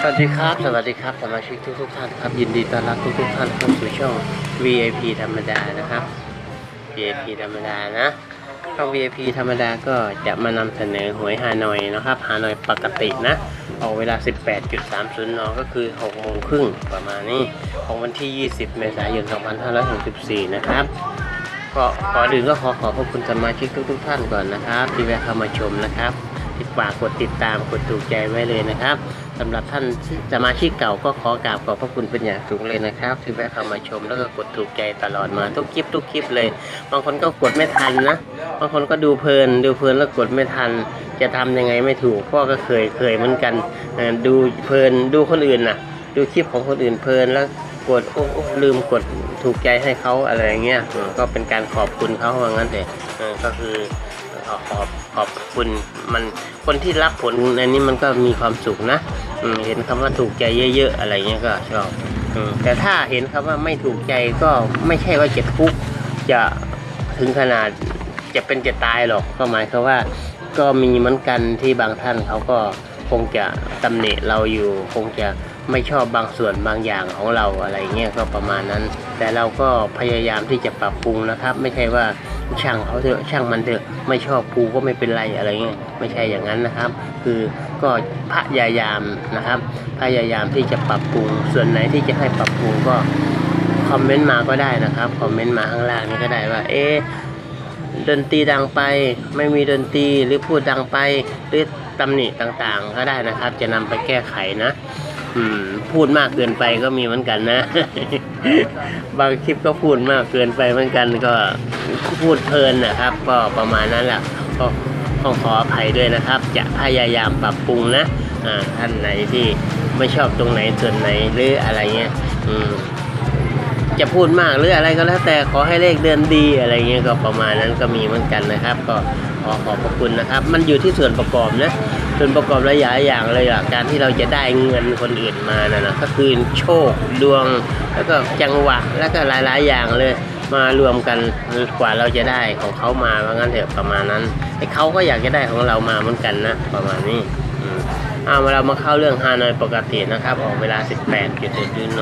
สวัสดีครับ สวัสดีครับสมาชิกทุกทุกท่านครับ ยินดีต้อนรับทุกทุกท่านเข้าสู่ช่อง VIP ธรรมดานะครับ VIP ธรรมดานะช่อง VIP ธรรมดาก็จะมานำเสนอหวยฮานอยนะครับฮานอยปกตินะออกเวลา 18.30 น ก็คือ6โมงครึ่งประมาณนี้ ของวันที่ 20 เมษายน 2564 นะครับก็ก่อนอื่นก็ขอขอบพระคุณสมาชิกทุก ๆ ท่านก่อนนะครับ ที่แวะเข้ามาชมนะครับ ฝากกดติดตามกดถูกใจไว้เลยนะครับสำหรับท่านสมาชิกเก่าก็ขอกราบขอบพระคุณเป็นอย่างสูงเลยนะครับที่แวะเข้ามาชมแล้วก็กดถูกใจตลอดมาทุกคลิปทุกคลิปเลย บางคนก็กดไม่ทันนะบางคนก็ดูเพลิน ดูเพลินแล้วกดไม่ทัน จะทำยังไงไม่ถูกพ่อก็เคยเคยเหมือนกันดูเพลินดูคนอื่นน่ะดูคลิปของคนอื่นเพลินแล้วกดโอ้ลืมกดถูกใจให้เขาอะไรอย่างเงี้ยก็เป็นการขอบคุณเขาว่างั้นเถอะก็คือขอขอบ ขอบคุณมันคนที่รับผลอันนี้มันก็มีความสุขนะเห็นคำว่าถูกใจเยอะ ๆ อะไรเงี้ยก็ชอบอแต่ถ้าเห็นคำว่าไม่ถูกใจก็ไม่ใช่ว่าจะทุกข์จะถึงขนาดจะเป็นจะตายหรอกก็หมายความว่าก็มีเหมือนกันที่บางท่านเขาก็คงจะตำหนิเราอยู่ คงจะไม่ชอบบางส่วนบางอย่างของเราอะไรเงี้ยก็ประมาณนั้น แต่เราก็พยายามที่จะปรับปรุงนะครับ ไม่ใช่ว่า ช่างเขาเถอะช่างมันเถอะไม่ชอบกูก็ไม่เป็นไรอะไรเงี้ยไม่ใช่อย่างนั้นนะครับ คือก็พยายามนะครับ พยายามที่จะปรับปรุงส่วนไหนที่จะให้ปรับปรุงก็คอมเมนต์มาก็ได้นะครับคอมเมนต์มาข้างล่างนี่ก็ได้ว่า เอ๊ะดนตรีดังไป ไม่มีดนตรีหรือพูดดังไปหรือตำหนิต่างๆ ก็ได้นะครับ จะนำไปแก้ไขนะ อืมพูดมากเกินไปก็มีเหมือนกันนะ บางคลิปก็พูดมากเกินไปเหมือนกันก็พูดเพลินนะครับ ก็ประมาณนั้นแหละก็ต้อขออภัยด้วยนะครับ จะพยายามปรับปรุงนะอ่าท่านไหนที่ไม่ชอบตรงไหนส่วนไหนหรืออะไรเงี้ยอืมจะพูดมากหรืออะไรก็แล้วแต่ขอให้เลขเดือนดีอะไรเงี้ยก็ประมาณนั้นก็มีเหมือนกันนะครับ ก็ ขอขอบพระคุณนะครับ มันอยู่ที่ส่วนประกอบนะส่วนประกอบหลายๆอย่างเลยอะการที่เราจะได้เงินคนอื่นมานะนะก็คือโชคดวง แล้วก็จังหวะแล้วก็หลายๆอย่างเลยมารวมกันกว่าเราจะได้ของเขามาว่างั้นเถอะประมาณนั้นไอ้เขาก็อยากจะได้ของเรามาเหมือนกันนะประมาณนี้อืมเอามาเรามาเข้าเรื่องฮานอยปกตินะครับ ออกเวลา 18จุดจุดน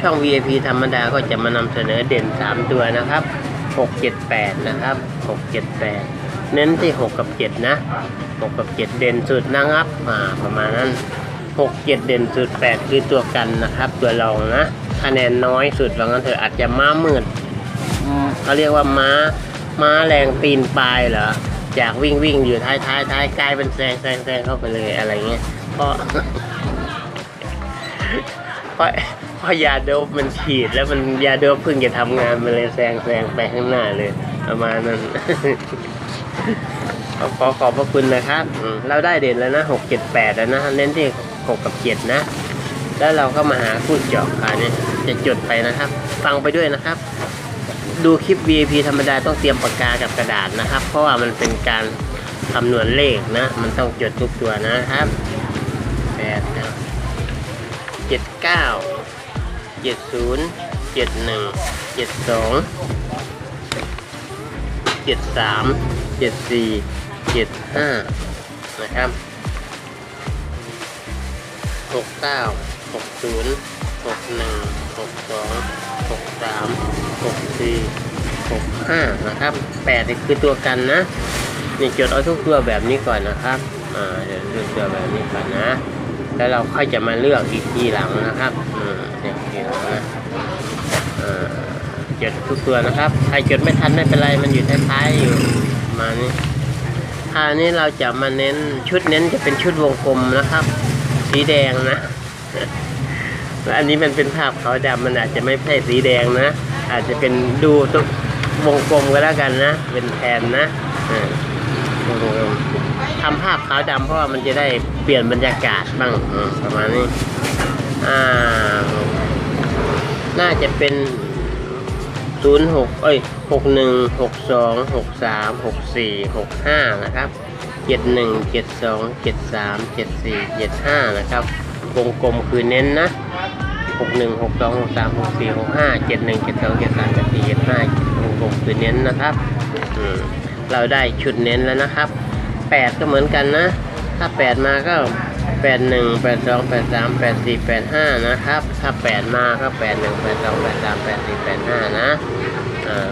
ช่อง VIP ธรรมดาก็จะมานำเสนอเด่น 3 ตัวนะครับ 678 นะครับ 678 เน้นที่ 6 กับ 7 นะ 6 กับ 7 เด่นสุดนะครับอ่าประมาณนั้น 6 7 เด่นสุด 8 คือตัวกันนะครับ ตัวรองนะคะแนนน้อยสุดว่างั้นเถอะอาจจะม้ามืดอืมเขาเรียกว่าม้าม้าแรงตีนปลายเหรอจากวิ่งวิ่งอยู่ท้ายท้ายท้ายกลายเป็นแซงแซงแซงเข้าไปเลยอะไรเงี้ยเพราะเพราะเพราะยาโดปมันฉีดแล้วมันยาโดปเพิ่งจะทำงานมันเลยแซงแซงไปข้างหน้าเลย ประมาณนั้น ขอขอขอบพระคุณนะครับเราได้เด่นแล้วนะหกเจ็ดแปดแล้วนะเน้นที่หกกับเจ็ดนะ แล้วเราก็มาหาคู่เจาะค่ะเนี่ยจะจดไปนะครับ ฟังไปด้วยนะครับ ดูคลิป VIP ธรรมดาต้องเตรียมปากกากับกระดาษนะครับ เพราะว่ามันเป็นการคำนวณเลขนะ มันต้องจดทุกตัวนะครับแปดเจ็ดเก้าเจ็ดศูนย์เจ็ดหนึ่งเจ็ดสองเจ็ดสาม เจ็ดสี่เจ็ดห้านะครับหกเก้าหกศูนย์หกหนึ่งหกสองหกสามหกสี่หกห้านะครับแปดคือตัวกันนะนี่จดเอาทุกตัวแบบนี้ก่อนนะครับอ่าเดี๋ยวเลือกตัวแบบนี้ก่อนนะ แล้วเราค่อยจะมาเลือกอีกทีหลังนะครับอืมเดี๋ยวนะจดทุกตัวนะครับ ใครจดไม่ทันไม่เป็นไร มันอยู่ท้ายๆอยู่ มาณนี้คราวนี้เราจะมาเน้นชุดเน้นจะเป็นชุดวงกลมนะครับ สีแดงนะอันนี้มันเป็นภาพขาวดำมันอาจจะไม่ใช่สีแดงนะ อาจจะเป็นดูตัววงกลมก็แล้วกันนะ เป็นแทนนะอ่าวงกลมทำภาพขาวดำเพราะว่ามันจะได้เปลี่ยนบรรยากาศบ้างประมาณนี้อ่าน่าจะเป็น ศูนย์หกเอ้ยหกหนึ่งหกสองหกสามหกสี่หกห้านะครับเจ็ดหนึ่งเจ็ดสองเจ็ดสามเจ็ดสี่เจ็ดห้านะครับวงกลมคือเน้นนะหกหนึ่งหกสองหกสามหกสี่หกห้าเจ็ดหนึ่งเจ็ดสองเจ็ดสามเจ็ดสี่เจ็ดห้าวงกลมคือเน้นนะครับเราได้ชุดเน้นแล้วนะครับแปดก็เหมือนกันนะ ถ้าแปดมาก็ แปดหนึ่งแปดสองแปดสามแปดสี่แปดห้านะครับ ถ้าแปดมาก็แปดหนึ่งแปดสองแปดสามแปดสี่แปดห้านะอ่า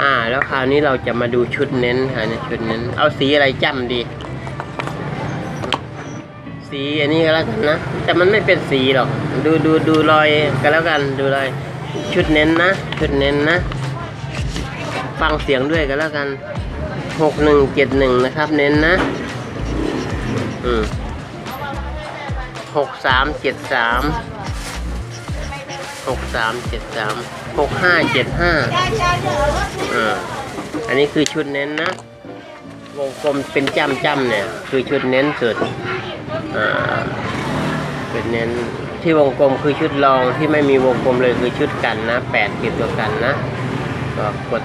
อ่า แล้วคราวนี้เราจะมาดูชุดเน้นค่ะเนี่ยชุดเน้น เอาสีอะไรจ้ำดี สีอันนี้ก็แล้วกันนะ แต่มันไม่เป็นสีหรอก ดูดูดูรอยก็แล้วกันดูรอยชุดเน้นนะชุดเน้นนะ ฟังเสียงด้วยก็แล้วกันหกหนึ่งเจ็ดหนึ่งนะครับ เน้นนะ อืม หกสามเจ็ดสามหกสามเจ็ดสามหกห้าเจ็ดห้าอ่าอันนี้คือชุดเน้นนะ วงกลมเป็นจ้ำจ้ำเนี่ย คือชุดเน้นสุดอ่าเป็นเน้นที่วงกลมคือชุดรองที่ไม่มีวงกลมเลยคือชุดกันนะแปดติดตัวกันนะก็กด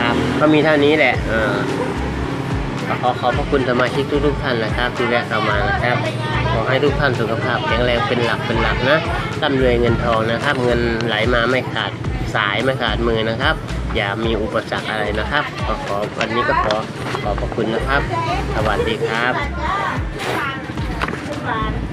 ครับก็มีเท่านี้แหละอ่า ขอขอบพระคุณสมาชิกทุกๆท่านนะครับ ที่แวะเข้ามานะครับ ขอให้ทุกท่านสุขภาพแข็งแรงเป็นหลักเป็นหลักนะร่ำรวยเงินทองนะครับ เงินไหลมาไม่ขาดสายไม่ขาดมือนะครับ อย่ามีอุปสรรคอะไรนะครับขอขอวันนี้ก็ขอขอบพระคุณนะครับ สวัสดีครับ Bye.